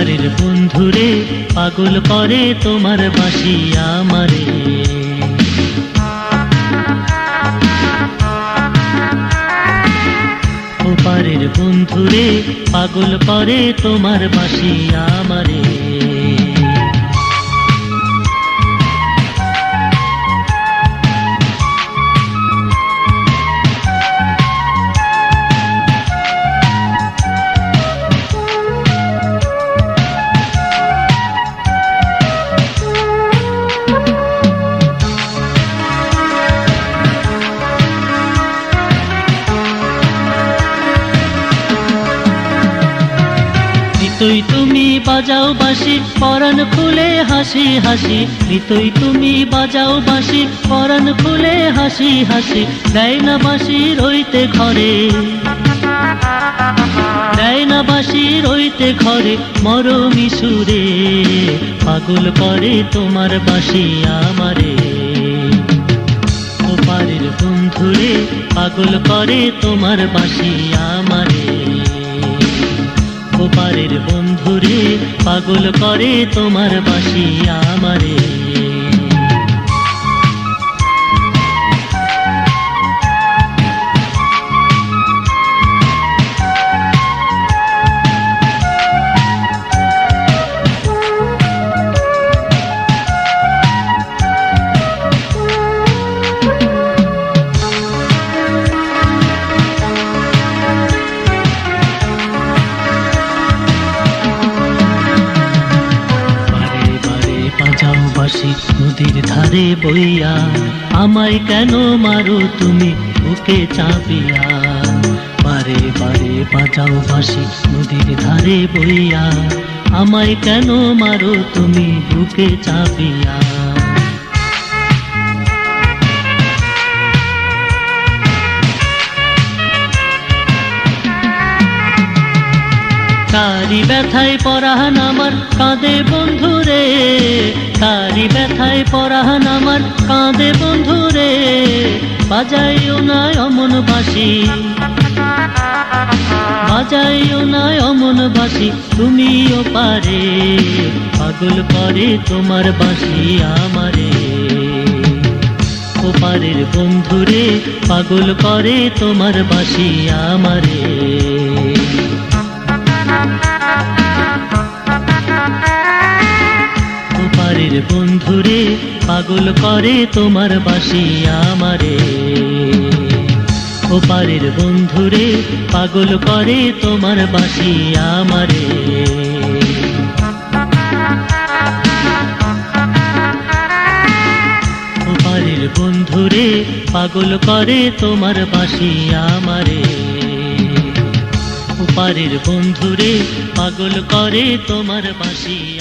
ওপারের বন্ধুরে পাগল করে তোমার বাসি আমারে। ওপারের বন্ধুরে পাগল করে তোমার বাসি আমারে। নিতই তুমি বাজাও বাসি পরাণ খুলে হাসি হাসি। নিতই তুমি বাজাও বাসি পরাণ খুলে হাসি হাসি। দেয় না বাসি রইতে ঘরে। দেয় না বাসি রইতে ঘরে, মরমি সুরে। পাগল করে তোমার বাসি আমারে। ওপারের বন্ধুরে পাগল করে তোমার বাসি আমারে। বন্ধুরে পাগল করে তোমার বাসি আমারে। বাসি নদীর ধারে বইয়া, আমায় কেন মারো তুমি বুকে চাপিয়া? বারে বারে বাজাও বাসি নদীর ধারে বইয়া, আমায় কেন মারো তুমি বুকে চাপিয়া? তারি ব্যথায় পরাহান আমার কাঁদে বন্ধুরে তারি ব্যথায় পরাহান আমার কাঁদে বন্ধুরে, বাজাইও না অমন বাসি বাজাইও না অমন বাসি তুমিও পারে, পাগল করে তোমার বাসি আমারে। ওপারের বন্ধুরে, পাগল করে তোমার বাসি আমারে। বন্ধুরে, পাগল করে তোমার বাসি আমারে। ওপারের বন্ধুরে, পাগল করে তোমার বাসি আমারে। ওপারের বন্ধুরে, পাগল করে তোমার বাসি আমারে। ওপারের বন্ধুরে, পাগল করে তোমার বাসি